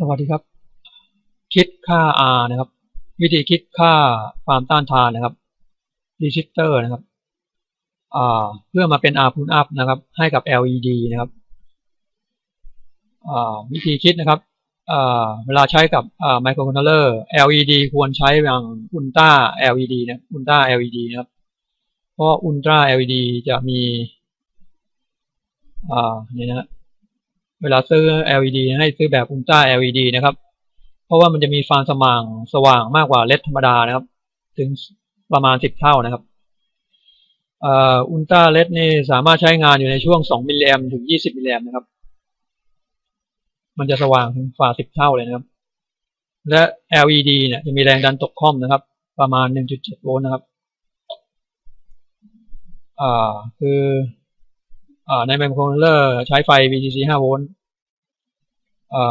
สวัสดีครับ คิดค่า R นะครับ วิธีคิดค่าความต้านทานนะครับรีจิสเตอร์นะครับเพื่อมาเป็น R พูนอัพนะครับ ให้กับ LED นะครับวิธีคิดนะครับเวลาใช้กับไมโครคอนโทรลเลอร์ LED ควรใช้อย่างอุลตรา LED นะอุลตรา LED นะครับ เพราะอุลตรา LED จะมีอ่านี่นะ เวลาซื้อ LED ให้ซื้อแบบอุลตรา LED นะครับ เพราะว่ามันจะมีฟานสว่างสว่างมากกว่าเลดธรรมดานะครับ ถึงประมาณสิบเท่านะครับอุลตราเลดนี่สามารถใช้งานอยู่ในช่วงสองมิลลิแอมถึงยี่สิบมิลลิแอมนะครับ มันจะสว่างถึงฝ่าสิบเท่าเลยนะครับ และ LED เนี่ยจะมีแรงดันตกค่อมนะครับ ประมาณหนึ่งจุดเจ็ดโวลต์นะครับ อ่าคือ ในไมโครคอนโทรลเลอร์ใช้ไฟ VCC 5 โวลต์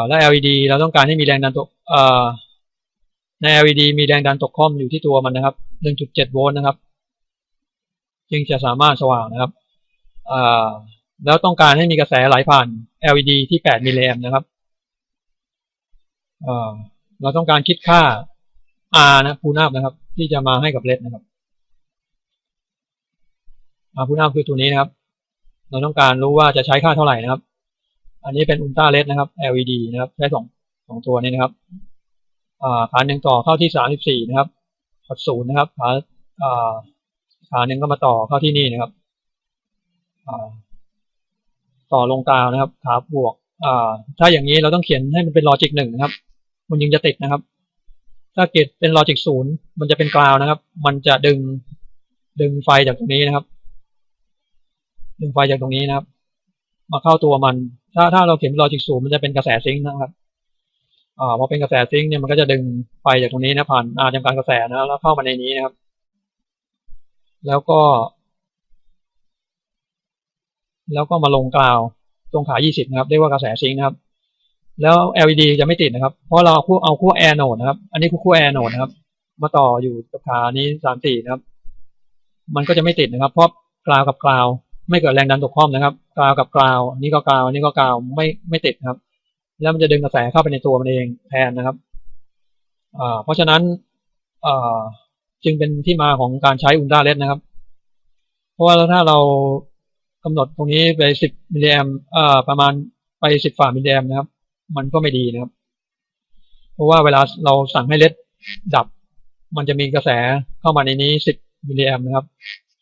และ LED เราต้องการให้มีแรงดันตกใน LED มีแรงดันตกค่อมอยู่ที่ตัวมันนะครับ 1.7 โวลต์นะครับ จึงจะสามารถสว่างนะครับแล้วต้องการให้มีกระแสไหลผ่าน LED ที่ 8 มิลลิแอมป์นะครับเราต้องการคิดค่า R นะพูนาบนะครับ ที่จะมาให้กับเลดนะครับ R พูนาบคือตัวนี้นะครับ เราต้องการรู้ว่าจะใช้ค่าเท่าไหร่นะครับ อันนี้เป็นอุลตราเลดนะครับ LED นะครับใช้สองสองตัวนี้นะครับขาหนึ่งต่อเข้าที่สามสิบสี่นะครับพอดศูนย์นะครับขาขาหนึ่งก็มาต่อเข้าที่นี่นะครับต่อลงกลางนะครับขาบวกถ้าอย่างนี้เราต้องเขียนให้มันเป็นลอจิกหนึ่งนะครับ มันยังจะติดนะครับ ถ้าเกิดเป็นลอจิกศูนย์มันจะเป็นกราวนะครับ มันจะดึงดึงไฟจากตรงนี้นะครับ ดึงไฟจากตรงนี้นะครับ มาเข้าตัวมัน ถ้าถ้าเราเขียนลอจิกสูงมันจะเป็นกระแสซิงค์นะครับอ่าพอเป็นกระแสซิงค์เนี่ยมันก็จะดึงไฟจากตรงนี้นะผ่านอาจำการกระแสนะแล้วเข้ามาในนี้นะครับ แล้วก็ แล้วก็มาลงกราวตรงขา 20 นะครับเรียกว่ากระแสซิงค์นะครับ แล้ว LED จะไม่ติดนะครับ เพราะเราคู่เอาคู่แอร์โนดนะครับ อันนี้คู่คู่แอร์โนดนะครับ มาต่ออยู่กับขานี้สามสี่นะครับ มันก็จะไม่ติดนะครับ เพราะกราวกับกราว ไม่เกิดแรงดันตกคว่ำนะครับกราวกับกราวนี่ก็กราวนี่ก็กราวไม่ไม่ติดครับ แล้วมันจะดึงกระแสเข้าไปในตัวมันเองแทนนะครับเพราะฉะนั้นจึงเป็นที่มาของการใช้อุลตราเลสนะครับ เพราะว่าถ้าเรากำหนดตรงนี้ไปสิบมิลลิแอมประมาณไปสิบฝ่ามิลลิแอมนะครับ มันก็ไม่ดีนะครับ เพราะว่าเวลาเราสั่งให้เลสดับ มันจะมีกระแสเข้ามาในนี้สิบมิลลิแอมนะครับ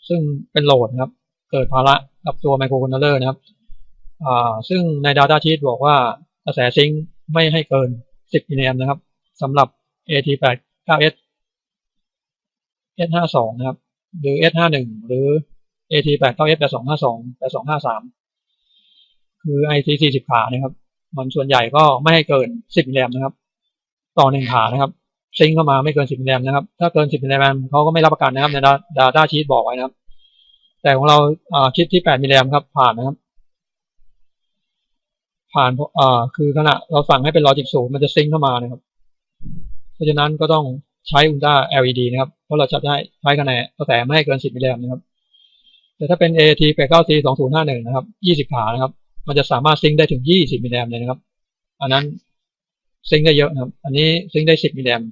ซึ่งเป็นโหลดนะครับ เกิดภาระกับตัวไมโครคอนโทรลเลอร์นะครับซึ่งใน Data Sheet บอกว่ากระแสซิงค์ไม่ให้เกิน 10 มิลลิแอมนะครับสำหรับ AT89S S52 นะครับ หรือ S51 หรือ AT89S 8252 8253 คือ IC 40 ขานะครับ มันส่วนใหญ่ก็ไม่ให้เกิน 10 มิลลิแอมนะครับ ต่อหนึ่งขานะครับ ซิงเข้ามาไม่เกิน 10 มิลลิแอมนะครับ ถ้าเกิน 10 มิลลิแอมเขาก็ไม่รับประกันนะครับใน Data Sheet บอกไว้นะครับ แต่ของเราคิดที่แปดมิลลิแอมครับ ผ่านนะครับ ผ่านอ่าคือขณะเราสั่งให้เป็นลอจิกศูนย์มันจะซิงเข้ามานะครับ เพราะฉะนั้นก็ต้องใช้อุลตรา LED นะครับ เพราะเราจะได้ใช้คะแนนกระแสไม่ให้เกินสิบมิลลิแอมนะครับ แต่ถ้าเป็น AT 89 C 2051นะครับ 20 ขานะครับ มันจะสามารถซิงได้ถึง 20 มิลลิแอมเลยนะครับ อันนั้นซิงได้เยอะนะครับ อันนี้ซิงได้ 10 มิลลิแอม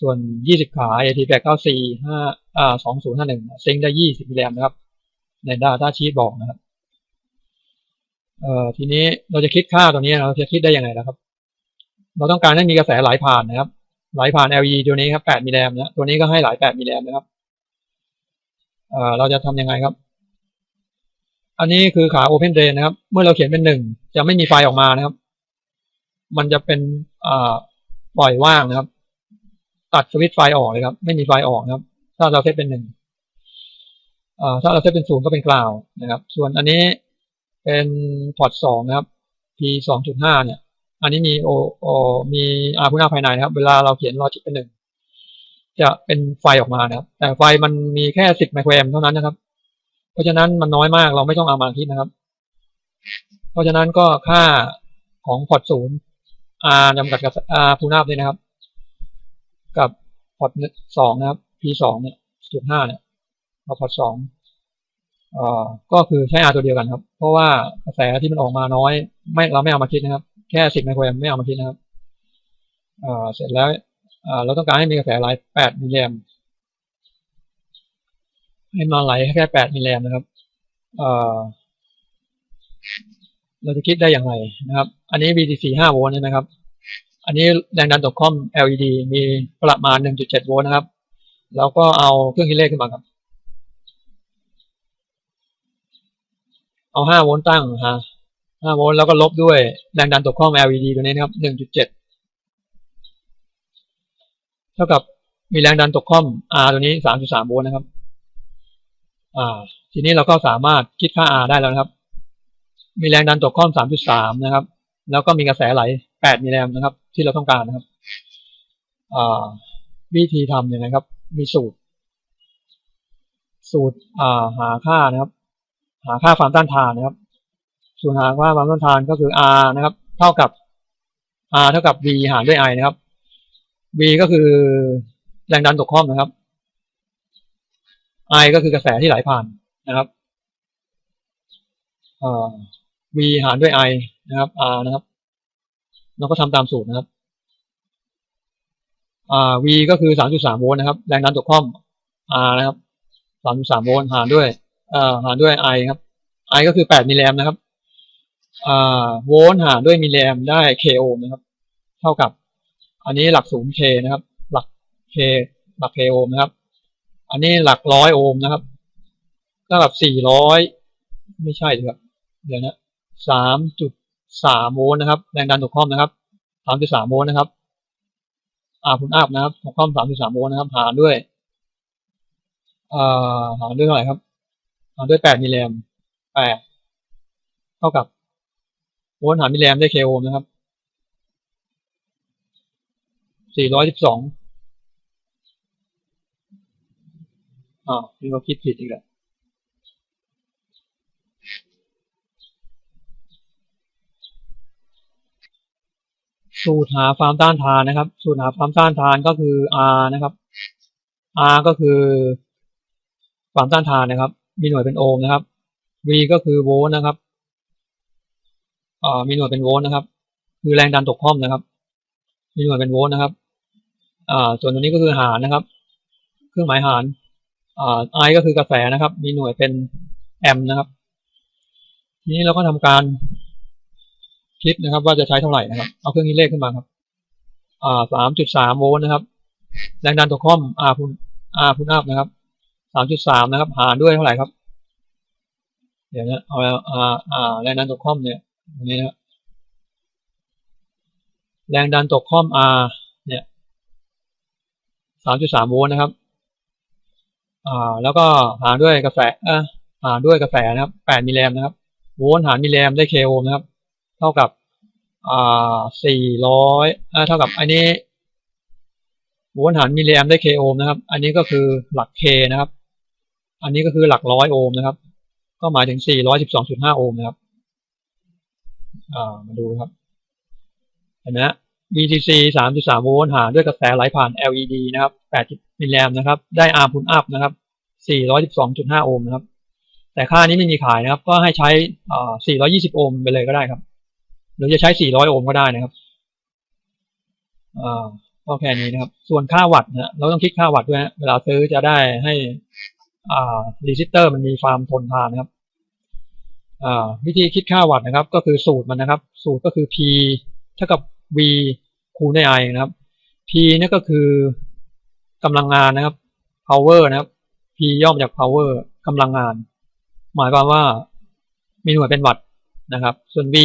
ส่วน 20 ขา AT894 5อ่า2051 ซิงได้ 20มิลลิแอมนะครับ ใน Data Sheet บอกนะครับ เอ่อ ทีนี้เราจะคิดค่าตัวนี้เราจะคิดได้ยังไงนะครับ เราต้องการให้มีกระแสไหลผ่านนะครับ ไหลผ่าน LED ตัวนี้ครับ 8มิลลิแอมนะ ตัวนี้ก็ให้ไหล8มิลลิแอมนะครับ เอ่อ เราจะทำยังไงครับ อันนี้คือขา Open Drain นะครับ เมื่อเราเขียนเป็นหนึ่งจะไม่มีไฟออกมานะครับ มันจะเป็นอ่าปล่อยว่างนะครับ ตัดสวิตไฟออกเลยครับ ไม่มีไฟออกนะครับ ถ้าเราเซตเป็นหนึ่งถ้าเราเซตเป็นศูนย์ก็เป็นกล่าวนะครับ ส่วนอันนี้เป็นพอร์ตสองนะครับ P สองจุดห้าเนี่ย อันนี้มีโอโอมีอาร์พูนาภายในนะครับ เวลาเราเขียนลอจิกเป็นหนึ่งจะเป็นไฟออกมานะครับ แต่ไฟมันมีแค่สิบไมโครแอมเท่านั้นนะครับ เพราะฉะนั้นมันน้อยมากเราไม่ต้องเอามาคิดนะครับ เพราะฉะนั้นก็ค่าของพอร์ตศูนย์ R จำกัดกับ R พูนาบนี่นะครับ กับพอร์ตสองนะครับ P สองเนี่ยจุดห้าเนี่ยพอร์ตสองอ่อก็คือใช้ R ตัวเดียวกันครับ เพราะว่ากระแสที่มันออกมาน้อย ไม่เราไม่เอามาคิดนะครับ แค่สิบไมโครแอมป์ไม่เอามาคิดนะครับเสร็จแล้วอ่าเราต้องการให้มีกระแสไหลแปดมิลลิแอมป์ให้มาไหลแค่แปดมิลลิแอมป์นะครับอ่าเราจะคิดได้อย่างไรนะครับ อันนี้ VDC 5โวลต์ใช่ไหมครับ อันนี้แรงดันตกคอม LED มีประมาณ 1.7 โวลต์นะครับ แล้วก็เอาเครื่องคิดเลขขึ้นมาครับ เอา 5 โวลต์ตั้งฮะ5โวลต์แล้วก็ลบด้วยแรงดันตกคอม LED ตัวนี้นะครับ 1.7 เท่ากับมีแรงดันตกคอม R ตัวนี้ 3.3 โวลต์นะครับ อ่า ทีนี้เราก็สามารถคิดค่า R ได้แล้วนะครับ มีแรงดันตกคอม 3.3 นะครับ แล้วก็มีกระแสไหล 8 มิลลิแอมป์นะครับ ที่เราต้องการนะครับวิธีทำยังไงครับ มีสูตร สูตราหาค่านะครับ หาค่าความต้านทานนะครับ สูตรหาค่าความต้านทานก็คือ R นะครับ เท่ากับ R เท่ากับ V หารด้วย I นะครับ V ก็คือแรงดันตกคอมนะครับ I ก็คือกระแสที่ไหลผ่านนะครับ V หารด้วย I นะครับ R นะครับ เราก็ทำตามสูตรนะครับอ่า V ก็คือ3.3โวลต์นะครับ แรงดันตกคอม R นะครับ3.3โวลต์หารด้วยอ่าหารด้วย I ครับ I ก็คือ8มิลลิแอมป์นะครับอ่าโวลต์หารด้วยมิลลิแอมป์ได้ k โอห์มนะครับ เท่ากับ อันนี้หลักศูนย์ k นะครับ หลัก k หลัก k โอห์มนะครับ อันนี้หลักร้อยโอห์มนะครับเท่ากับ400ไม่ใช่ครับเดี๋ยวนะ 3.3โวลต์นะครับ แรงดันตกคอมนะครับ3.3โวลต์นะครับอาพุนอัพนะครับตกคอม3.3โวลต์นะครับ หารด้วยอ่าหารด้วยเท่าไหร่ครับ หารด้วย8มิลลิแอมป์8เท่ากับโวลต์หารมิลลิแอมป์ได้ k โอห์มนะครับ412อ่าวนี่ก็คิดผิดอีกแล้ว สูตรหาความต้านทานนะครับ สูตรหาความต้านทานก็คือ R นะครับ R ก็คือความต้านทานนะครับ มีหน่วยเป็นโอห์มนะครับ V ก็คือโวลต์นะครับมีหน่วยเป็นโวลต์นะครับ คือแรงดันตกคอมนะครับ มีหน่วยเป็นโวลต์นะครับส่วนตัวนี้ก็คือหารนะครับ เครื่องหมายหารอ่า I ก็คือกระแสนะครับ มีหน่วยเป็นแอมป์นะครับ ทีนี้เราก็ทำการ คิดนะครับ ว่าจะใช้เท่าไหร่นะครับ เอาเครื่องคิดเลขขึ้นมาครับ อ่าสามจุดสามโวลต์นะครับ แรงดันตกคอม R พุน R พุนอัพนะครับสามจุดสามนะครับ หารด้วยเท่าไหร่ครับ เดี๋ยวนะเอาอ่าอ่าแรงดันตกคอมเนี่ยตรงนี้นะครแรงดันตกคอม R เนี่ยสามจุดสามโวลต์นะครับ อ่า แล้วก็หารด้วยกระแสอ่าหารด้วยกระแสนะครับแปดมิลลิแอมนะครับ โวลต์หารมิลลิแอมได้ k โอมนะครับ เท่ากับอ่าสี่ร้อยเท่ากับอันนี้โวลต์หารมิลลิแอมได้ k โอห์มนะครับ อันนี้ก็คือหลัก k นะครับ อันนี้ก็คือหลักร้อยโอห์มนะครับ ก็หมายถึงสี่ร้อยสิบสองจุดห้าโอห์มนะครับอ่ามาดูครับเห็นไหม VTC 3.3โวลต์หารด้วยกระแสไหลผ่าน LED นะครับ80มิลลิแอมนะครับ ได้ R พุนอัพนะครับ412.5โอห์มนะครับ แต่ค่านี้ไม่มีขายนะครับ ก็ให้ใช้อ่า420โอห์มไปเลยก็ได้ครับ หรือจะใช้ 400 โอห์มก็ได้นะครับอ่าก็แค่นี้นะครับ ส่วนค่าวัตต์นะเราต้องคิดค่าวัตต์ด้วยนะเวลาซื้อจะได้ให้อ่ารีซิสเตอร์มันมีความทนทานนะครับอ่าวิธีคิดค่าวัตต์นะครับ ก็คือสูตรมันนะครับ สูตรก็คือ P เท่ากับ V คูณด้วย I นะครับ P นี่ก็คือกำลังงานนะครับ power นะครับ P ย่อมาจาก power กำลังงาน หมายความว่ามีหน่วยเป็นวัตต์นะครับ ส่วน V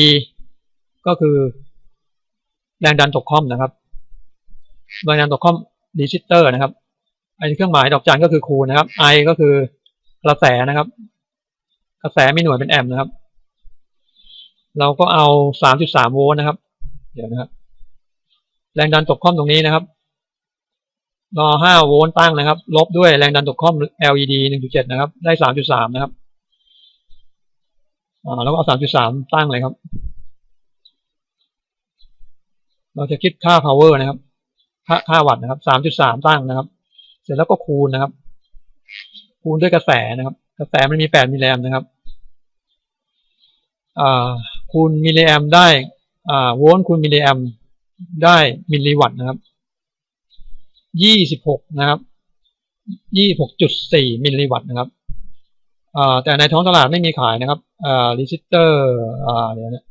ก็คือแรงดันตกคอมนะครับแรงดันตกคอมรีซิสเตอร์นะครับไอเครื่องหมายดอกจันก็คือคูณนะครับ I ก็คือกระแสนะครับ กระแสมีหน่วยเป็นแอมป์นะครับ เราก็เอา3.3โวลต์นะครับ เดี๋ยวนะครับ แรงดันตกคอมตรงนี้นะครับรอ5โวลต์ตั้งนะครับ ลบด้วยแรงดันตกคอม LED 1.7นะครับ ได้3.3นะครับ อ่า แล้วก็เอา3.3ตั้งเลยครับ เราจะคิดค่า power นะครับ ค่าค่าวัตต์นะครับ3.3ตั้งนะครับ เสร็จแล้วก็คูณนะครับ คูณด้วยกระแสนะครับ กระแสมันมี8มิลลิแอมนะครับอ่าคูณมิลลิแอมได้อ่าโวลต์คูณมิลลิแอมได้มิลลิวัตต์นะครับยี่สิบหกนะครับยี่หกจุดสี่มิลลิวัตต์นะครับอ่าแต่ในท้องตลาดไม่มีขายนะครับอ่ารีสิสเตอร์อ่าเดี๋ยวนะ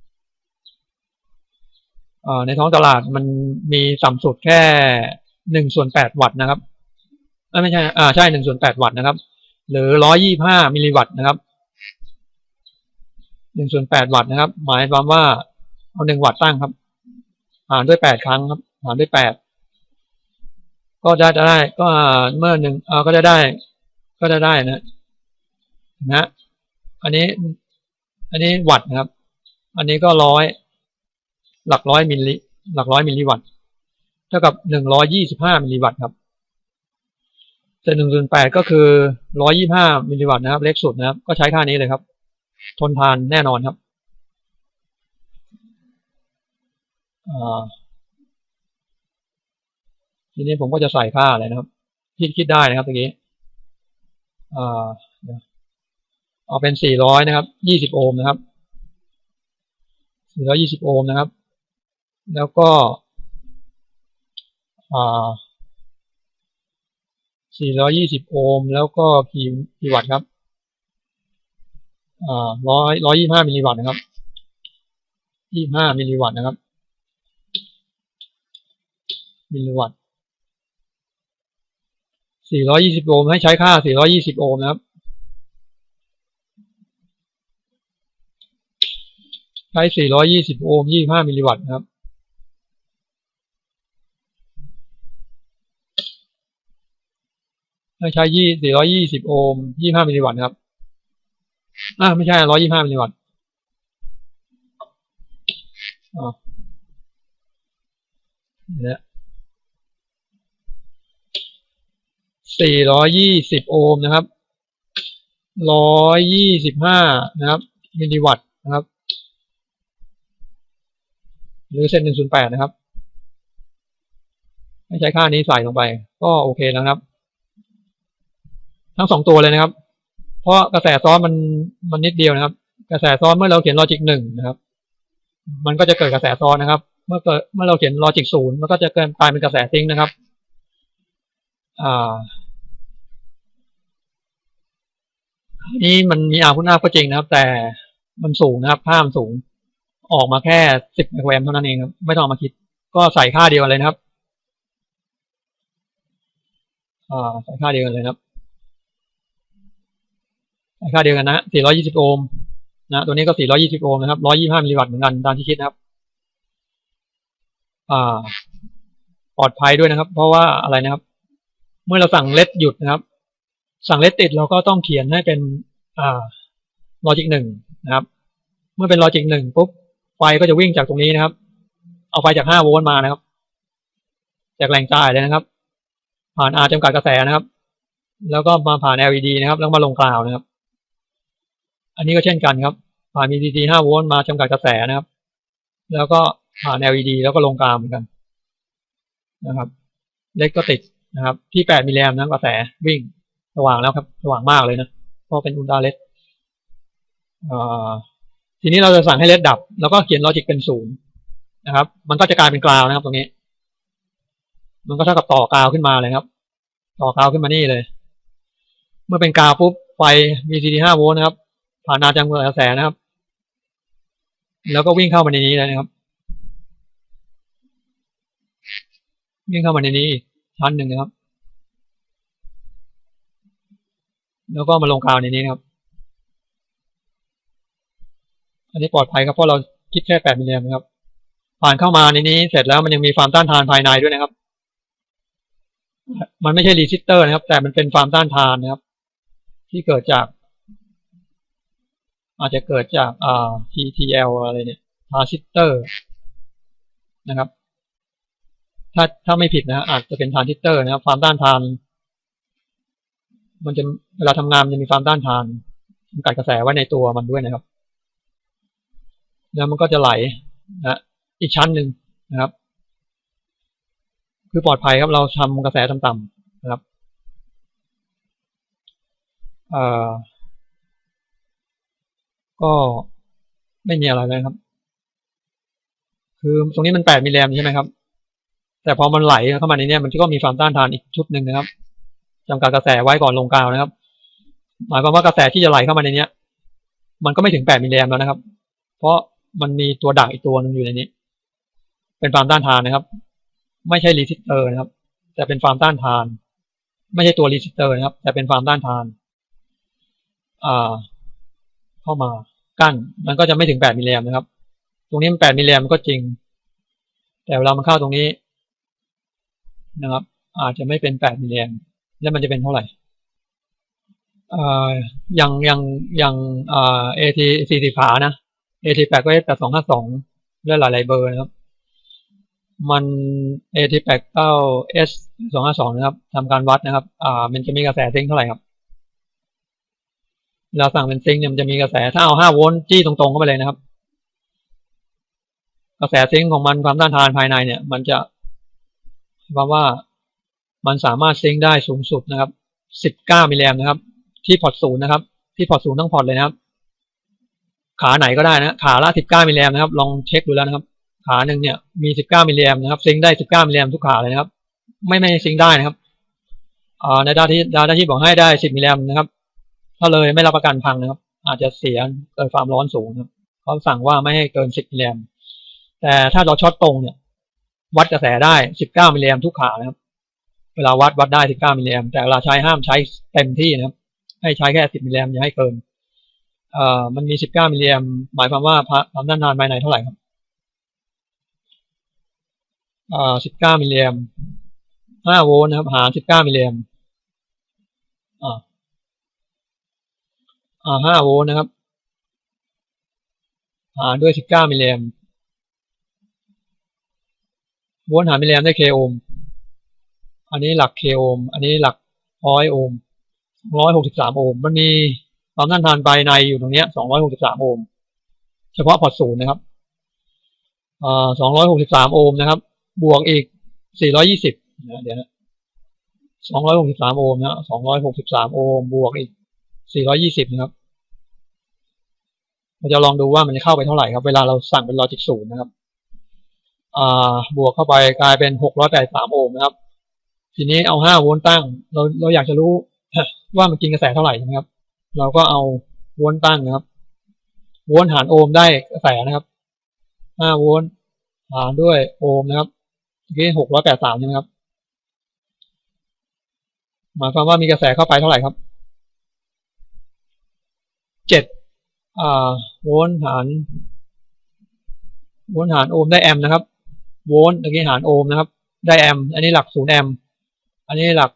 ในท้องตลาดมันมีต่ำสุดแค่หนึ่งส่วนแปดวัตต์นะครับไม่ใช่อ่าใช่หนึ่งส่วนแปดวัตต์นะครับ หรือร้อยี่ห้ามิลลิวัตต์นะครับหนึ่งส่วนแปดวัตต์นะครับ หมายความว่าเอาหนึ่งวัตต์ตั้งครับ หารด้วยแปดครั้งครับ หารด้วยแปดก็จะได้ก็เมื่อหนึ่งเออก็จะได้ ก็จะได้นะนะ อันนี้ อันนี้วัตต์นะครับ อันนี้ก็ร้อย หลักร้อยมิลลิหลักร้อยมิลลิวัตต์เท่ากับหนึ่งร้อยยี่สิบห้ามิลลิวัตต์ครับแต่หนึ่งส่วนแปดก็คือร้อยยี่ห้ามิลลิวัตต์นะครับ เล็กสุดนะครับ ก็ใช้ค่านี้เลยครับ ทนทานแน่นอนครับทีนี้ผมก็จะใส่ค่าอะไรนะครับคิดคิดได้นะครับตะกี้เอาเป็นสี่ร้อยนะครับยี่สิบโอห์มนะครับสี่ร้อยี่สิบโอห์มนะครับ แล้วก็สี่ร้อยี่สิบโอห์ม แล้วก็กี่กี่วัตต์ครับอ่าร้อยร้อยยี่ห้ามิลลิวัตต์นะครับยี่ห้ามิลลิวัตต์นะครับ มิลลิวัตต์สี่ร้อยี่สิบโอห์มให้ใช้ค่าสี่ร้อยี่สิบโอห์มนะครับ ใช้สี่ร้อยี่สิบโอห์มยี่ห้ามิลลิวัตต์นะครับ ให้ใช้ยี่สี่ร้อยี่สิบโอห์มยี่ห้ามิลลิวัตต์ครับอ่าไม่ใช่ร้อยยี่ห้ามิลลิวัตต์อ๋อเนี่ยสี่ร้อยยี่สิบโอห์มนะครับร้อยยี่สิบห้านะครับ มิลลิวัตต์นะครับ หรือเส้นหนึ่งศูนย์แปดนะครับ ให้ใช้ค่านี้ใส่ลงไป ก็โอเคนะครับ ทั้งสองตัวเลยนะครับ เพราะกระแสซ้อนมันมันนิดเดียวนะครับ กระแสซ้อนเมื่อเราเขียนลอจิกหนึ่งนะครับ มันก็จะเกิดกระแสซ้อนนะครับ เมื่อเกิดเมื่อเราเขียนลอจิกศูนย์มันก็จะเกิดกลายเป็นกระแสซิงนะครับ อ่านี้มันมีอาพุนาก็จริงนะครับ แต่มันสูงนะครับค่ามสูง ออกมาแค่สิบไมโครแอมเท่านั้นเองครับ ไม่ต้องมาคิด ก็ใส่ค่าเดียวเลยนะครับ อ่า ใส่ค่าเดียวเลยครับ ค่าเดียวกันนะ 420 โอห์มนะตัวนี้ก็ 420 โอห์มนะครับ 125 มิลลิวัตต์เหมือนกันตามที่คิดนะครับอ่าปลอดภัยด้วยนะครับ เพราะว่าอะไรนะครับ เมื่อเราสั่งเลสหยุดนะครับ สั่งเลสติดเราก็ต้องเขียนให้เป็นอ่าลอจิกหนึ่งนะครับ เมื่อเป็นลอจิกหนึ่งปุ๊บไฟก็จะวิ่งจากตรงนี้นะครับ เอาไฟจาก5โวลต์มานะครับ จากแหล่งจ่ายเลยนะครับ ผ่าน R จำกัดกระแสนะครับ แล้วก็มาผ่าน LED นะครับ แล้วมาลงกราวนะครับ อันนี้ก็เช่นกันครับ ผ่าน VDD 5โวลต์มาจำกัดกระแสนะครับ แล้วก็ผ่าน LED แล้วก็ลงกลางเหมือนกันนะครับ เล็กก็ติดนะครับ ที่ 8มิลลิแอมนะกระแสวิ่งสว่างแล้วครับ สว่างมากเลยนะ เพราะเป็นอุลตราเลดทีนี้เราจะสั่งให้เลดดับ แล้วก็เขียนลอจิกเป็นศูนย์นะครับ มันก็จะกลายเป็นกราวนะครับ ตรงนี้ มันก็เท่ากับต่อกาวขึ้นมาเลยครับ ต่อกาวขึ้นมานี่เลย เมื่อเป็นกาวปุ๊บไฟ VCD 5โวลต์นะครับ ผ่านนาจังกระแสนะครับ แล้วก็วิ่งเข้ามาในนี้เลยนะครับ วิ่งเข้ามาในนี้ชั้นหนึ่งนะครับ แล้วก็มาลงกาวในนี้นะครับ อันนี้ปลอดภัยครับเพราะเราคิดแค่แปดมิลลิแอมนะครับ ผ่านเข้ามาในนี้เสร็จแล้วมันยังมีความต้านทานภายในด้วยนะครับ มันไม่ใช่รีซิสเตอร์นะครับ แต่มันเป็นความต้านทานนะครับ ที่เกิดจาก อาจจะเกิดจากอ่า TTL อะไรเนี่ยทาซิสเตอร์นะครับ ถ้าถ้าไม่ผิดนะอาจจะเป็นทานซิสเตอร์นะครับ ความต้านทาน มันจะเวลาทำงานมันจะมีความต้านทานจำกัดกระแสไว้ในตัวมันด้วยนะครับ แล้วมันก็จะไหลนะอีกชั้นหนึ่งนะครับ คือปลอดภัยครับเราทำกระแสต่ำๆนะครับ เอ่อ ก็ไม่มีอะไรเลยครับ คือตรงนี้มันแปดมิลลิแอมใช่ไหมครับ แต่พอมันไหลเข้ามาในนี้มันก็มีความต้านทานอีกชุดหนึ่งนะครับจำกัดกระแสไว้ก่อนลงกาวนะครับ หมายความว่ากระแสที่จะไหลเข้ามาในนี้มันก็ไม่ถึงแปดมิลลิแอมแล้วนะครับ เพราะมันมีตัวดักอีกตัวหนึงอยู่ในนี้ เป็นความต้านทานนะครับ ไม่ใช่รีสิสเตอร์นะครับ แต่เป็นความต้านทาน ไม่ใช่ตัวรีสิสเตอร์นะครับ แต่เป็นความต้านทาน อ่า เข้ามากั้น มันก็จะไม่ถึงแปดมิลลิแอมนะครับ ตรงนี้มันแปดมิลลิแอมก็จริง แต่เวลามันเข้าตรงนี้นะครับ อาจจะไม่เป็นแปดมิลลิแอมแล้วมันจะเป็นเท่าไหร่อ่อย่างอย่างอย่างอ่าเอทีสี่สิบขานะเอทีแปดก็เอแปดสองห้าสองและหลายๆเบอร์นะครับ มันเอทีแปดเก้าเอสสองห้าสองนะครับทำการวัดนะครับ อ่า มันจะมีกระแสซิงเท่าไหร่ครับ เราสั่งเป็นซิงค์เนี่ยมันจะมีกระแสถ้าเอาห้าโวลต์จี้ตรงๆเข้าไปเลยนะครับ กระแสซิงค์ของมันความต้านทานภายในเนี่ย มันจะแปลว่ามันสามารถซิงค์ได้สูงสุดนะครับสิบเก้ามิลลิแอมนะครับ ที่พอร์ตศูนย์นะครับ ที่พอร์ตศูนย์ทั้งพอร์ตเลยนะครับ ขาไหนก็ได้นะขาละสิบเก้ามิลลิแอมนะครับ ลองเช็คดูแล้วนะครับ ขาหนึ่งเนี่ยมีสิบเก้ามิลลิแอมนะครับซิงค์ได้สิบเก้ามิลลิแอมทุกขาเลยนะครับ ไม่ไม่ซิงค์ได้นะครับในดาที่ดาที่บอกให้ได้สิบมิลลิแอมนะครับ ถ้าเลยไม่รับประกันพังนะครับ อาจจะเสียเกิดความร้อนสูงนะครับเขาสั่งว่าไม่ให้เกินสิบมิลลิแอมแต่ถ้าเราช็อตตรงเนี่ย วัดกระแสได้สิบเก้ามิลลิแอมทุกขานะครับ เวลาวัดวัดได้สิบเก้ามิลลิแอมแต่เวลาใช้ห้ามใช้เต็มที่นะครับ ให้ใช้แค่สิบมิลลิแอมอย่าให้เกินเอ่อมันมีสิบเก้ามิลลิแอมหมายความว่าความต้านทานภายในเท่าไหร่ครับเอ่าสิบเก้ามิลลิแอมห้าโวลต์นะครับ หารสิบเก้ามิลลิแอมอ่า อ่า ห้าโวลต์นะครับหารด้วยสิบเก้ามิลลิแอมโวลต์หารมิลลิแอมได้เคโอห์มอันนี้หลักเคโอห์มอันนี้หลักร้อยโอห์มร้อยหกสิบสามโอห์มมันมีความต้านทานภายในอยู่ตรงเนี้ยสองร้อยหกสิบสามโอห์มเฉพาะพอร์ตศูนย์นะครับอ่าสองร้อยหกสิบสามโอห์มนะครับ บวกอีกสี่ร้อยี่สิบเดี๋ยวนะสองร้อยหกสิบสามโอห์มนะสองร้อยหกสิบสามโอห์มบวกอีก สี่ร้อยี่สิบนะครับ เราจะลองดูว่ามันจะเข้าไปเท่าไหร่ครับ เวลาเราสั่งเป็นลอจิกศูนย์นะครับ อ่า บวกเข้าไปกลายเป็นหกร้อยแปดสามโอห์มนะครับ ทีนี้เอาห้าโวลต์ตั้ง เราเราอยากจะรู้ว่ามันกินกระแสเท่าไหร่นะครับ เราก็เอาโวลต์ตั้งนะครับ โวลต์หารโอห์มได้กระแสนะครับห้าโวลต์หารด้วยโอห์มนะครับเมื่อกี้หกร้อยแปดสามใช่ไหมครับหมายความว่ามีกระแสเข้าไปเท่าไหร่ครับ เจ็ดโวลต์หารโวลต์หารโอห์มได้แอมป์นะครับ โวลต์เมื่อกี้หารโอห์มนะครับ ได้แอมป์อันนี้หลักศูนย์แอมป์อันนี้หลัก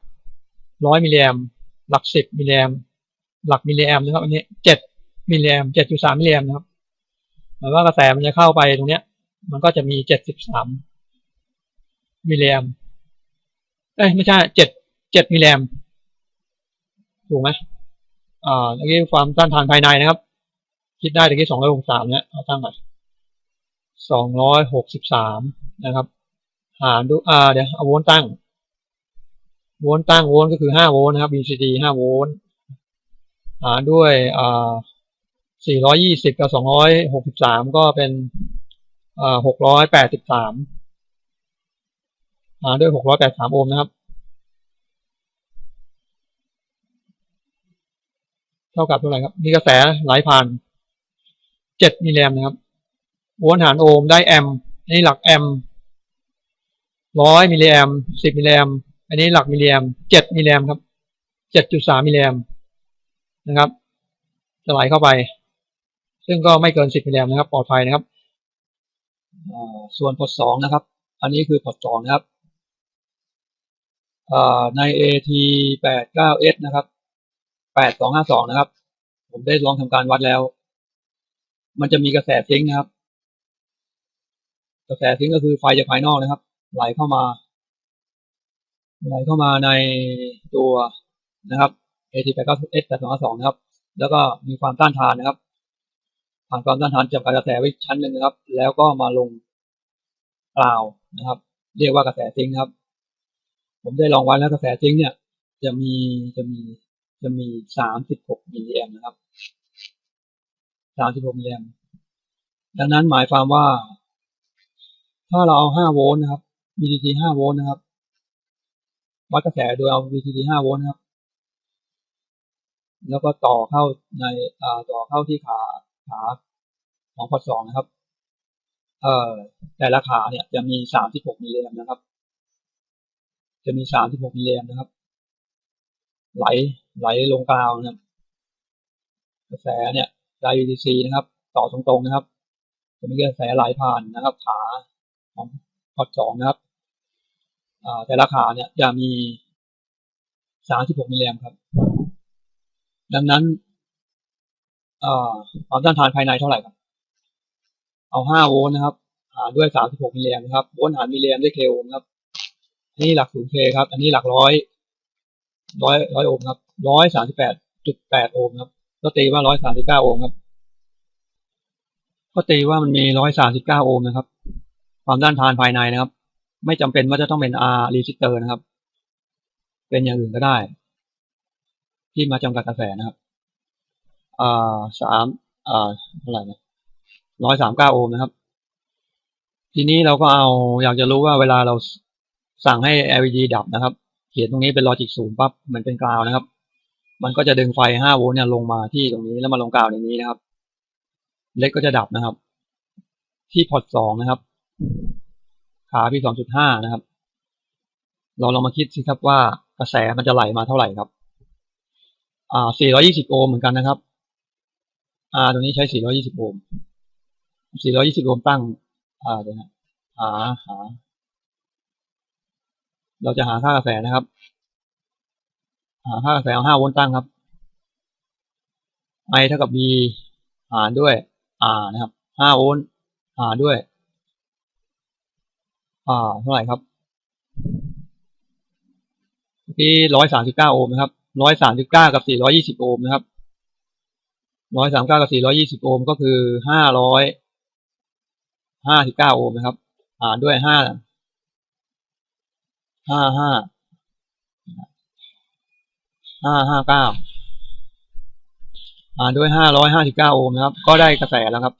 ร้อยมิลลิแอมป์หลักสิบมิลลิแอมป์หลักมิลลิแอมป์นะครับ อันนี้เจ็ดมิลลิแอมป์เจ็ดจุดสามมิลลิแอมป์นะครับ หมายว่ากระแสมันจะเข้าไปตรงเนี้ย มันก็จะมีเจ็ดสิบสามมิลลิแอมป์เอ้ยไม่ใช่เจ็ดเจ็ดมิลลิแอมป์ถูกไหม อ่าเมื่อกี้ความต้านทานภายในนะครับ คิดได้ตะกี้สองร้อยหกสามเนี่ยเอาตั้งไปสองร้อยหกสิบสามนะครับ หารดูอ่าเดี๋ยวเอาโวลต์ตั้ง โวลต์ตั้งโวลต์ก็คือห้าโวลต์นะครับ VCD ห้าโวลต์หารด้วยอ่าสี่ร้อยี่สิบกับสองร้อยหกสิบสามก็เป็นอ่าหกร้อยแปดสิบสามหารด้วยหกร้อยแปดสามโอห์มนะครับ เท่ากับเท่าไหร่ครับ มีกระแสไหลผ่านเจ็ดมิลลิแอมนะครับโวลต์หารโอห์มได้แอมอันนี้หลักแอมร้อยมิลลิแอมสิบมิลลิแอมอันนี้หลักมิลลิแอมเจ็ดมิลลิแอมครับเจ็ดจุดสามมิลลิแอมนะครับจะไหลเข้าไป ซึ่งก็ไม่เกินสิบมิลลิแอมนะครับ ปลอดภัยนะครับส่วนพอสองนะครับ อันนี้คือพอสองนะครับใน AT แปดเก้า S นะครับ แปดสองห้าสองนะครับ ผมได้ลองทำการวัดแล้ว มันจะมีกระแสซิงค์นะครับ กระแสซิงค์ก็คือไฟจากภายนอกนะครับ ไหลเข้ามา ไหลเข้ามาในตัวนะครับ AT แปดเก้า S แปดสองห้าสองนะครับ แล้วก็มีความต้านทานนะครับ ผ่านความต้านทานจากกระแสไว้ชั้นหนึ่งนะครับ แล้วก็มาลงเปล่านะครับ เรียกว่ากระแสซิงค์ครับ ผมได้ลองวัดแล้วกระแสซิงค์เนี่ย จะมีจะมี จะมีสามสิบหกมิลลิแอมนะครับสามสิบหกมิลลิแอมดังนั้นหมายความว่า ถ้าเราเอาห้าโวลต์นะครับ VCC ห้าโวลต์นะครับ วัดกระแสโดยเอา VCC ห้าโวลต์นะครับ แล้วก็ต่อเข้าในอ่าต่อเข้าที่ขาขาของพอตสองนะครับ เอ่อแต่ละขาเนี่ยจะมีสามสิบหกมิลลิแอมนะครับ จะมีสามสิบหกมิลลิแอมนะครับ ไหลไหลลงกราวนะครับกระแสเนี่ยได VCC นะครับ ต่อตรงๆนะครับ จะมีกระแสไหลผ่านนะครับ ขาของพอร์ตสองนะครับแต่ละขาเนี่ยจะมีสามสิบหกมิลลิแอมครับ ดังนั้นความต้านทานภายในเท่าไหร่ครับ เอาห้าโวลต์นะครับหารด้วยสามสิบหกมิลลิแอมนครับโวลต์หารมิลลิแอมด้วยเคโอห์มครับอันนี้หลักศูนย์เคครับ อันนี้หลักร้อย ร้อยร้อยโอห์มครับร้อยสามสิบแปดจุดแปดโอห์มครับ ก็ตีว่าร้อยสามสิบเก้าโอห์มครับ ก็ตีว่ามันมีร้อยสามสิบเก้าโอห์มนะครับ ความต้านทานภายในนะครับ ไม่จำเป็นว่าจะต้องเป็น R resistor นะครับ เป็นอย่างอื่นก็ได้ ที่มาจำกัดกระแสนะครับอ่าสามอ่าเท่าไหร่นะร้อยสามเก้าโอห์มนะครับ ทีนี้เราก็เอาอยากจะรู้ว่าเวลาเราสั่งให้ LED ดับนะครับ เขียนตรงนี้เป็น logic ศูนย์ปั๊บมันเป็นกราวนะครับ มันก็จะดึงไฟห้าโวลต์เนี่ยลงมาที่ตรงนี้แล้วมาลงกราวในนี้นะครับ เล็กก็จะดับนะครับ ที่พอร์ตสองนะครับ ขาพี่สองจุดห้านะครับ เราลองมาคิดสิครับว่ากระแสมันจะไหลมาเท่าไหร่ครับ อ่าสี่ร้อยี่สิบโอห์มเหมือนกันนะครับ อ่า ตรงนี้ใช้สี่ร้อยี่สิบโอห์มสี่ร้อยี่สิบโอห์มตั้ง อ่าเดี๋ยวนะหาหา เราจะหาค่ากระแสนะครับ หาค่ากระแสเอาห้าโวลต์ตั้งครับ I เท่ากับ V หารด้วย R นะครับห้าโวลต์หารด้วยอ่าเท่าไหร่ครับที่ร้อยสามสิบเก้าโอห์มนะครับร้อยสามสิบเก้ากับสี่ร้อยี่สิบโอห์มนะครับร้อยสามเก้ากับสี่ร้อยี่สิบโอห์มก็คือห้าร้อยห้าสิบเก้าโอห์มนะครับ หารด้วยห้า ห้าห้าห้าห้าเก้าหารด้วยห้าร้อยห้าสิบเก้าโอห์มนะครับ ก็ได้กระแสแล้วครับ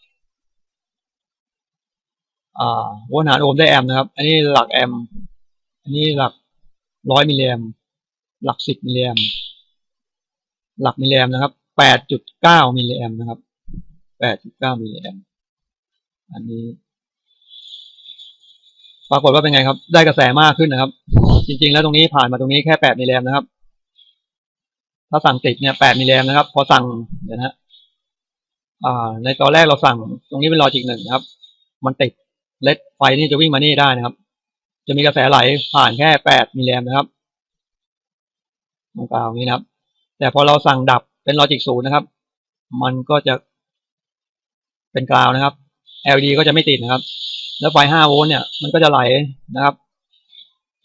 อ่าวลต์หารโอห์มได้แอมนะครับ อันนี้หลักแอม อันนี้หลักร้อยมิลลิแอม หลักสิบมิลลิแอม หลักมิลลิแอมนะครับแปดจุดเก้ามิลลิแอมนะครับแปดจุดเก้ามิลลิแอม อันนี้ ปรากฏว่าเป็นไงครับ ได้กระแสมากขึ้นนะครับ จริง ๆ แล้วตรงนี้ผ่านมาตรงนี้แค่แปดมิลลิแอมนะครับ ถ้าสั่งติดเนี่ยแปดมิลลิแอมนะครับ พอสั่งเดี๋ยวนะฮะอ่าในตอนแรกเราสั่งตรงนี้เป็นลอจิกหนึ่งครับ มันติดเลดไฟนี่จะวิ่งมานี่ได้นะครับ จะมีกระแสไหลผ่านแค่แปดมิลลิแอมนะครับตรงกลางนี้นะครับ แต่พอเราสั่งดับเป็นลอจิกศูนย์นะครับ มันก็จะเป็นกราวนะครับ LED ก็จะไม่ติดนะครับ แล้วไฟห้าโวลต์เนี่ยมันก็จะไหลนะครับ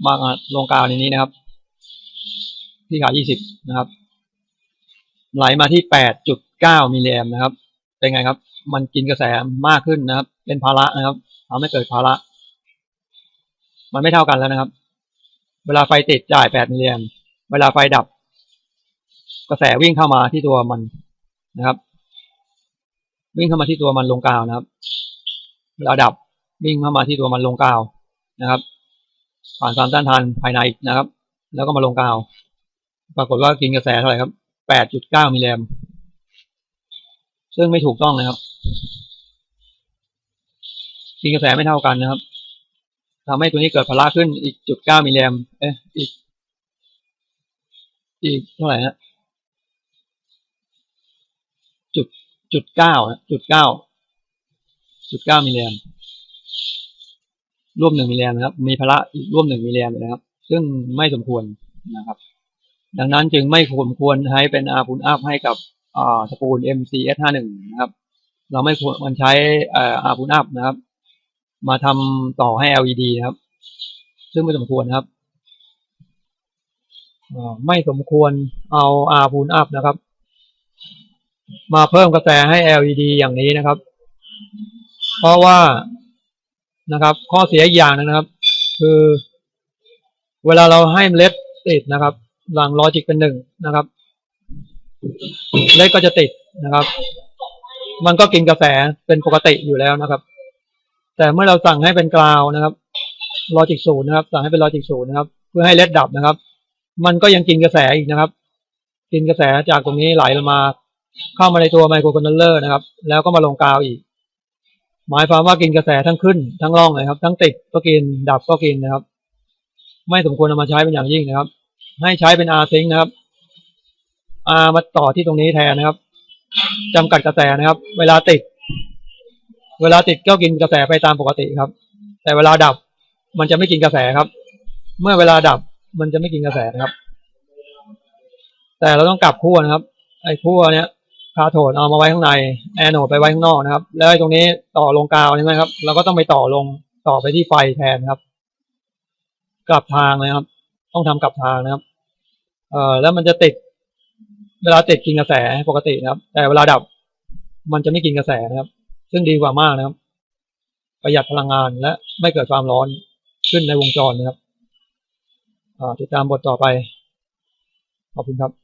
มาลงกาวในนี้นะครับ ที่ขายี่สิบนะครับ ไหลมาที่แปดจุดเก้ามิลลิแอมนะครับ เป็นไงครับ มันกินกระแสมากขึ้นนะครับ เป็นภาระนะครับทำให้เกิดภาระ มันไม่เท่ากันแล้วนะครับ เวลาไฟติดจ่ายแปดมิลลิแอมเวลาไฟดับ กระแสวิ่งเข้ามาที่ตัวมันนะครับ วิ่งเข้ามาที่ตัวมันลงกาวนะครับ เวลาดับวิ่งเข้ามาที่ตัวมันลงกาวนะครับ ผ่านความต้านทานภายในนะครับ แล้วก็มาลงกาว ปรากฏว่ากินกระแสเท่าไหร่ครับแปดจุดเก้ามิลลิแอมซึ่งไม่ถูกต้องนะครับ กินกระแสไม่เท่ากันนะครับทำให้ตัวนี้เกิดภาระขึ้นอีกจุดเก้ามิลลิแอมเอ๊ะอีกอีกเท่าไหร่ฮะจุดจุดเก้าจุดเก้า จุดเก้ามิลลิแอมร่วมหนึ่งมิลลิแอมนะครับ มีภาระอีกร่วมหนึ่งมิลลิแอมเลยนะครับ ซึ่งไม่สมควรนะครับ ดังนั้นจึงไม่สมควรใช้เป็นอาพุนอัพให้กับอ่าสปูล MCS 5 1 นะครับ เราไม่ควรมันใช้อาพุนอัพนะครับ มาทำต่อให้ LED นะครับ ซึ่งไม่สมควรนะครับไม่สมควรเอาอาพูนอัพนะครับ มาเพิ่มกระแสให้ LED อย่างนี้นะครับ เพราะว่านะครับ ข้อเสียอย่างนึงนะครับ คือ เวลาเราให้เมล็ดติดนะครับ หลังลอจิกเป็นหนึ่งนะครับเล็กก็จะติดนะครับ มันก็กินกระแสเป็นปกติอยู่แล้วนะครับ แต่เมื่อเราสั่งให้เป็นกราวนะครับลอจิกศูนย์นะครับ สั่งให้เป็นลอจิกศูนย์นะครับ เพื่อให้เล็ดดับนะครับ มันก็ยังกินกระแสอีกนะครับ กินกระแสจากตรงนี้ไหลลงมา เข้ามาในตัวไมโครคอนโทรลเลอร์นะครับ แล้วก็มาลงกาวอีก หมายความว่ากินกระแสทั้งขึ้นทั้งล่องเลยครับ ทั้งติดก็กินดับก็กินนะครับ ไม่สมควรเอามาใช้เป็นอย่างยิ่งนะครับ ให้ใช้เป็น R sync นะครับ R มาต่อที่ตรงนี้แทนนะครับจำกัดกระแสนะครับ เวลาติด เวลาติดก็กินกระแสไปตามปกติครับ แต่เวลาดับมันจะไม่กินกระแสครับ เมื่อเวลาดับมันจะไม่กินกระแสนะครับ แต่เราต้องกลับขั้วนะครับ ไอ้ขั้วเนี้ย คาโทดเอามาไว้ข้างในแอนโนดไปไว้ข้างนอกนะครับ แล้วไอ้ตรงนี้ต่อลงกาวใช่ไหมครับเราก็ต้องไปต่อลงต่อไปที่ไฟแทนครับ กลับทางเลยครับ ต้องทำกลับทางนะครับ เอ่อแล้วมันจะติด เวลาติดกินกระแสปกตินะครับ แต่เวลาดับมันจะไม่กินกระแสนะครับ ซึ่งดีกว่ามากนะครับ ประหยัดพลังงานและไม่เกิดความร้อนขึ้นในวงจรนะครับติดตามบทต่อไป ขอบคุณครับ